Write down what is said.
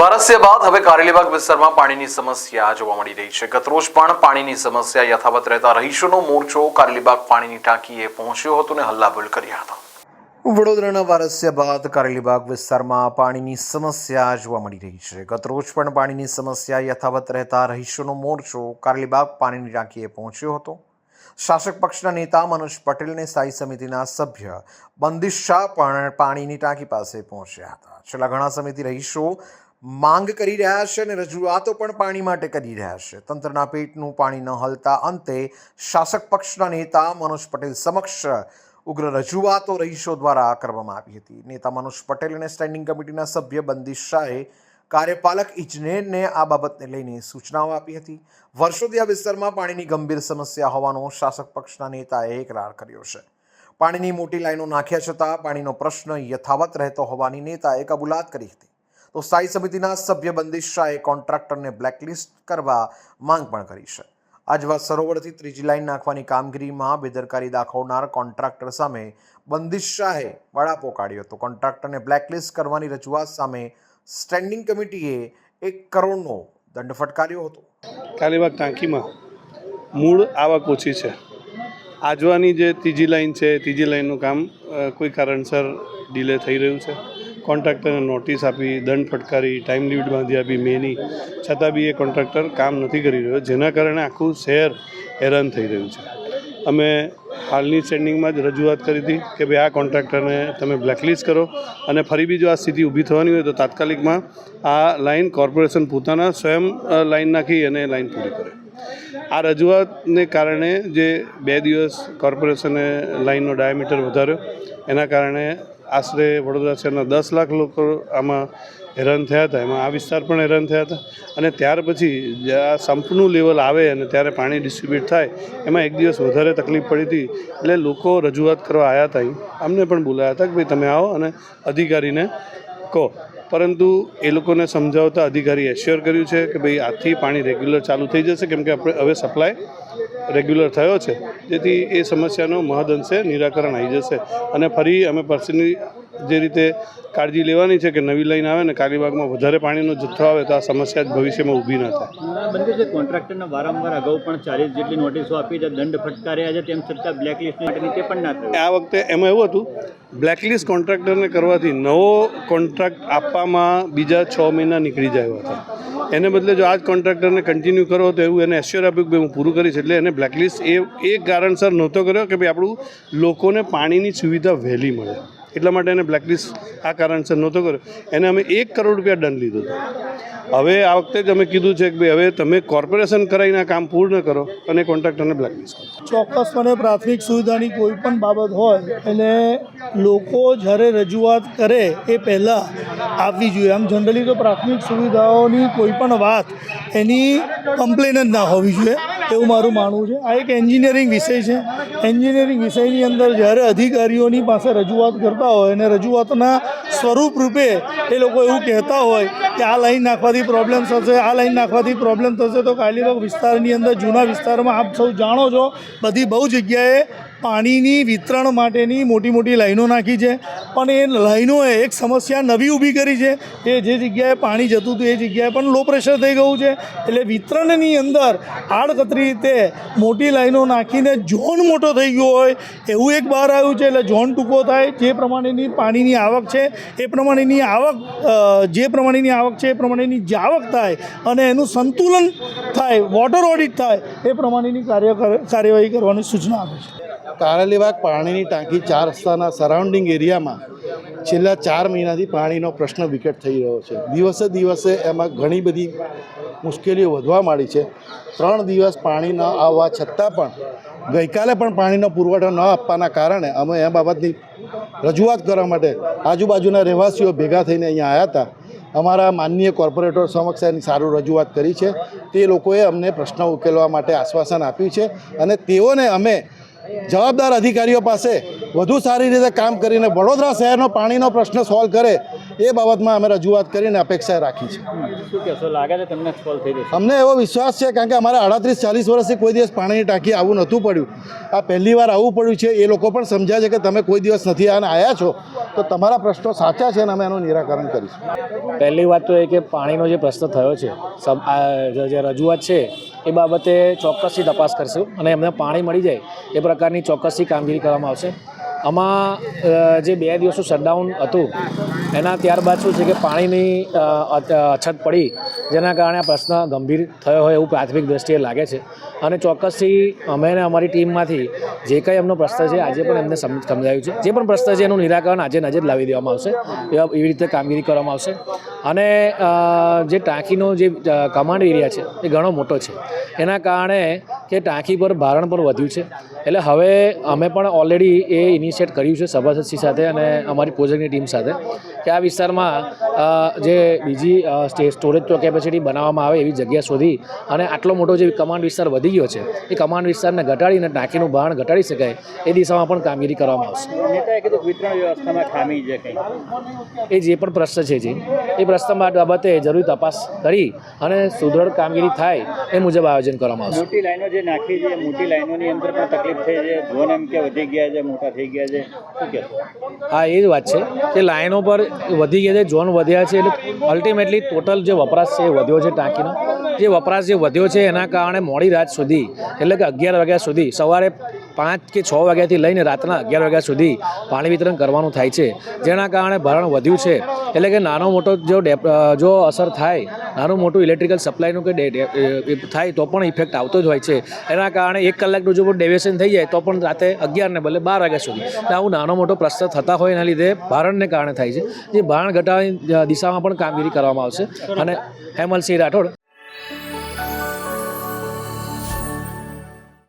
વારસ્ય હવે કારેલીબાગ વિસ્તારમાં પાણીની સમસ્યા જોવા મળી રહી છે. ગતરોજ પણ પાણીની સમસ્યા યથાવત રહેતા રહીશોનો મોરચો કારેલીબાગ પાણીની ટાંકીએ પહોંચ્યો હતો અને હલ્લાબોલ કર્યા હતા. વડોદરાના વારસ્ય બાદ કારેલીબાગ વિસ્તારમાં પાણીની સમસ્યા જોવા મળી રહી છે. ગતરોજ પણ પાણીની સમસ્યા યથાવત રહેતા રહીશોનો મોરચો કારેલીબાગ પાણીની ટાંકીએ પહોંચ્યો હતો. શાસક પક્ષના નેતા મનોજ પટેલને સ્થાયી સમિતિના સભ્ય બંદિશ શાહ પણ પાણીની ટાંકી પાસે પહોંચ્યા હતા. છેલ્લા ઘણા સમયથી રહીશો માંગ કરી રહ્યા છે અને રજૂઆતો પણ પાણી માટે કરી રહ્યા છે. તંત્રના પેટનું પાણી ન હલતા અંતે શાસક પક્ષના નેતા મનોજ પટેલ સમક્ષ ઉગ્ર રજૂઆતો રહીશો દ્વારા કરવામાં આવી હતી. નેતા મનોજ પટેલ અને સ્ટેન્ડિંગ કમિટીના સભ્ય બંદિશ શાહે કાર્યપાલક ઇજનેરને આ બાબતને લઈને સૂચનાઓ આપી હતી. વર્ષોથી આ વિસ્તારમાં પાણીની ગંભીર સમસ્યા હોવાનો શાસક પક્ષના નેતાએ એકરાર કર્યો છે. પાણીની મોટી લાઈનો નાખ્યા છતાં પાણીનો પ્રશ્ન યથાવત રહેતો હોવાની નેતાએ કબૂલાત કરી હતી. તો સ્થાયી સમિતિના સભ્ય બંદિશ શાહે કોન્ટ્રાક્ટરને બ્લેકલિસ્ટ કરવા માંગ પણ કરી છે. આજવા સરોવરથી ત્રીજી લાઈન નાખવાની કામગીરીમાં બેદરકારી દાખવનાર કોન્ટ્રાક્ટર સામે બંદિશ શાહે બળાપો કાઢ્યો હતો. કોન્ટ્રાક્ટરને બ્લેકલિસ્ટ કરવાની રજૂઆત સામે સ્ટેન્ડિંગ કમિટીએ એક કરોડનો દંડ ફટકાર્યો હતો. કાલીબાગ ટાંકીમાં. મૂળ આવક ઓછી છે. આજવાની જે ત્રીજી લાઈન છે, ત્રીજી લાઈનનું કામ કોઈ કારણસર ડિલે થઈ રહ્યું છે. કોન્ટ્રાક્ટરને નોટિસ આપી, દંડ ફટકારી, ટાઈમ લિમિટ બાંધી આપી, મેની. છતાં બી એ કોન્ટ્રાક્ટર કામ નથી કરી રહ્યો, જેના કારણે આખું શહેર હેરાન થઈ રહ્યું છે. અમે હાલની સ્ટેન્ડિંગમાં જ રજૂઆત કરી હતી કે ભાઈ આ કોન્ટ્રાક્ટરને તમે બ્લેકલિસ્ટ કરો અને ફરી બી જો આ સ્થિતિ ઊભી થવાની હોય તો તાત્કાલિકમાં આ લાઈન કોર્પોરેશન પોતાના સ્વયં લાઇન નાખી અને લાઈન પૂરી કરે. આ રજૂઆતને કારણે જે બે દિવસ કોર્પોરેશને લાઈનનો ડાયામીટર વધાર્યો, એના કારણે આશરે વડોદરા શહેરના દસ લાખ લોકો આમાં હેરાન થયા હતા. એમાં આ વિસ્તાર પણ હેરાન થયા હતા. અને ત્યાર પછી આ સંપનું લેવલ આવે અને ત્યારે પાણી ડિસ્ટ્રીબ્યુટ થાય, એમાં એક દિવસ વધારે તકલીફ પડી હતી. એટલે લોકો રજૂઆત કરવા આવ્યા હતા અમને પણ બોલાયા હતા કે ભાઈ તમે આવો અને અધિકારીને કહો. પરંતુ એ લોકોને સમજાવતા અધિકારી એશ્યોર કર્યું છે કે ભાઈ આથી પાણી રેગ્યુલર ચાલુ થઈ જશે. કેમ કે આપણે હવે સપ્લાય રેગ્યુલર થયો છે. જેથી એ સમસ્યાનો મહદઅંશે નિરાકરણ આવી જશે. અને ફરી અમે પર્સની જે રીતે કાળજી લેવાની છે કે નવી લાઈન આવે ને કાલીબાગમાં વધારે પાણીનો જથ્થો આવે તો આ સમસ્યા જ ભવિષ્યમાં ઊભી ન થાય. બનતી છે કોન્ટ્રાક્ટરને વારંવાર અગાઉ પણ ચાલીસ જેટલી નોટિસો આપી છે દંડ ફટકાર્યા છે તેમ છતાં બ્લેકલિસ્ટ માટેની તે પણ ના થાય આ વખતે એમાં એવું હતું બ્લેકલિસ્ટ કોન્ટ્રાક્ટરને કરવાથી નવો કોન્ટ્રાક્ટ આપવામાં બીજા છ મહિના નીકળી જાય હતા. એને બદલે જો આ જ કોન્ટ્રાક્ટરને કન્ટિન્યુ કરો તો એવું એને એશ્યોર આપ્યું કે હું પૂરું કરીશ એટલે એને બ્લેકલિસ્ટ એ એક કારણસર નહોતો કર્યો કે ભાઈ આપણું લોકોને પાણીની સુવિધા વહેલી મળે. એટલા માટે એને બ્લેકલિસ્ટ આ કારણસર નહોતો કર્યો. એને અમે એક કરોડ રૂપિયા દંડ લીધો હતો. હવે આ વખતે જ અમે કીધું છે કે ભાઈ હવે તમે કોર્પોરેશન કરાવીને કામ પૂર્ણ કરો અને કોન્ટ્રાક્ટરને બ્લેકલિસ્ટ કરો. ચોક્કસપણે પ્રાથમિક સુવિધાની કોઈ પણ બાબત હોય, એને લોકો જ્યારે રજૂઆત કરે એ પહેલાં આવવી જોઈએ. આમ જનરલી તો પ્રાથમિક સુવિધાઓની કોઈ પણ વાત એની કમ્પ્લેન જ ના હોવી જોઈએ. એવું મારું માનવું છે. આ એક એન્જિનિયરિંગ વિષય છે. એન્જિનિયરિંગ વિષયની અંદર જ્યારે અધિકારીઓની પાસે રજૂઆત કરતા હોય અને રજૂઆતના સ્વરૂપ રૂપે એ લોકો એવું કહેતા હોય કે આ લાઈન નાખવાથી પ્રોબ્લેમ થશે, આ લાઈન નાખવાથી પ્રોબ્લેમ થશે, તો કાલીબાગ વિસ્તારની અંદર, જૂના વિસ્તારમાં આપ સૌ જાણો છો, બધી બહુ જગ્યાએ પાણીની વિતરણ માટેની મોટી મોટી લાઈનો નાખી છે. પણ એ લાઈનોએ એક સમસ્યા નવી ઊભી કરી છે કે જે જગ્યાએ પાણી જતું હતું એ જગ્યાએ પણ લો પ્રેશર થઈ ગયું છે. એટલે વિતરણની અંદર આડકતરી રીતે મોટી લાઈનો નાખીને ઝોન મોટો થઈ ગયો હોય એવું એક બહાર આવ્યું છે. એટલે ઝોન ટૂંકો થાય, જે પ્રમાણેની પાણીની આવક છે, એ પ્રમાણેની આવક જે પ્રમાણેની આવક છે એ પ્રમાણેની જાવક થાય અને એનું સંતુલન થાય વોટર ઓડિટ થાય, એ પ્રમાણેની કાર્ય કાર્યવાહી કરવાની સૂચના આપે છે. કારેલીબાગ પાણીની ટાંકી ચાર રસ્તાના સરાઉન્ડિંગ એરિયામાં છેલ્લા ચાર મહિનાથી પાણીનો પ્રશ્ન વિકટ થઈ રહ્યો છે. દિવસે દિવસે એમાં ઘણી બધી મુશ્કેલીઓ વધવા માંડી છે. ત્રણ દિવસ પાણી ન આવવા છતાં પણ ગઈકાલે પણ પાણીનો પુરવઠો ન આપવાના કારણે અમે એ બાબતની રજૂઆત કરવા માટે આજુબાજુના રહેવાસીઓ ભેગા થઈને અહીંયા આવ્યા હતા. અમારા માનનીય કોર્પોરેટર સમક્ષ એની સારું રજૂઆત કરી છે. તે લોકોએ અમને પ્રશ્ન ઉકેલવા માટે આશ્વાસન આપ્યું છે અને તેઓને અમે જવાબદાર અધિકારીઓ પાસે વધુ સારી રીતે કામ કરીને વડોદરા શહેરનો પાણીનો પ્રશ્ન સોલ્વ કરે એ બાબતમાં અમે રજૂઆત કરીને અપેક્ષા રાખી છે. અમને એવો વિશ્વાસ છે કારણ કે અમારે અડત્રીસ ચાલીસ વર્ષથી કોઈ દિવસ પાણીની ટાંકી આવું નહોતું પડ્યું. આ પહેલી વાર આવું પડ્યું છે એ લોકો પણ સમજ્યા છે કે તમે કોઈ દિવસ નથી આને આવ્યા છો. તો તમારા પ્રશ્નો સાચા છે અને અમે એનું નિરાકરણ કરીશું. પહેલી વાત તો એ કે પાણીનો જે પ્રશ્ન થયો છે સબ આ જે- જે રજૂઆત છે એ બાબતે ચોક્કસથી તપાસ કરશું અને એમને પાણી મળી જાય એ પ્રકારની ચોક્કસથી કામગીરી કરવામાં આવશે. આમાં જે બે દિવસનું શટડાઉન હતું, એના ત્યારબાદ શું છે કે પાણીની અછત પડી, જેના કારણે આ પ્રશ્ન ગંભીર થયો હોય એવું પ્રાથમિક દ્રષ્ટિએ લાગે છે. અને ચોક્કસથી અમે અને અમારી ટીમમાંથી જે કંઈ એમનો પ્રશ્ન છે, આજે પણ એમને સમ- સમજાયું છે. જે પણ પ્રશ્ન છે એનું નિરાકરણ આજે નજર લાવી દેવામાં આવશે. એવી રીતે કામગીરી કરવામાં આવશે. અને જે ટાંકીનો જે કમાન્ડ એરિયા છે, એ ઘણો મોટો છે. એના કારણે કે ટાંકી પર ભારણ પણ વધ્યું છે. એટલે હવે અમે પણ ઓલરેડી એ ઇનિશિયેટ કર્યું છે સભાસદશ્રી સાથે અને અમારી પ્રોજેક્ટની ટીમ સાથે કે આ વિસ્તારમાં જે બીજી સ્ટોરેજ તો કેપેસિટી બનાવવામાં આવે એવી જગ્યા શોધી અને આટલો મોટો જે કમાન્ડ વિસ્તાર વધી ગયો છે એ કમાન્ડ વિસ્તારને ઘટાડીને ટાંકીનું ભારણ ઘટાડી શકાય એ દિશામાં પણ કામગીરી કરવામાં આવશે. એ જે પણ પ્રશ્ન છે જે એ પ્રશ્ન બાબતે જરૂરી તપાસ કરી અને સુદૃઢ કામગીરી થાય એ મુજબ આયોજન કરવામાં આવશે. મોટી લાઈનો જે નાખી છે. મોટી લાઈનોની અંદર પણ તકલીફ થઈ છે. ધોન એમ કે વધી ગયા છે, મોટા થઈ ગયા છે. શું કહેશો? હા, એ જ વાત છે કે લાઈનો પર વધી ગયા છે ઝોન વધ્યા છે એટલે અલ્ટિમેટલી ટોટલ જે વપરાશ છે એ વધ્યો છે ટાંકીનો. જે વપરાશ જે વધ્યો છે એના કારણે મોડી રાત સુધી, એટલે કે અગિયાર વાગ્યા સુધી, સવારે પાંચ કે છ વાગ્યાથી લઈને રાતના અગિયાર વાગ્યા સુધી પાણી વિતરણ કરવાનું થાય છે. જેના કારણે ભરણ વધ્યું છે. એટલે કે નાનો મોટો જો જો અસર થાય, નાનું મોટું ઇલેક્ટ્રિકલ સપ્લાયનું કે થાય તો પણ ઇફેક્ટ આવતો જ હોય છે. એના કારણે એક કલાકનું જો ડેવિએશન થઈ જાય તો પણ રાતે અગિયારને બદલે બાર વાગ્યા સુધી. એટલે આવું નાનો મોટો પ્રશ્ન થતા હોય એના લીધે ભારણને કારણે થાય છે. જે ભારણ ઘટાડવાની દિશામાં પણ કામગીરી કરવામાં આવશે. અને હેમલસિંહ રાઠોડ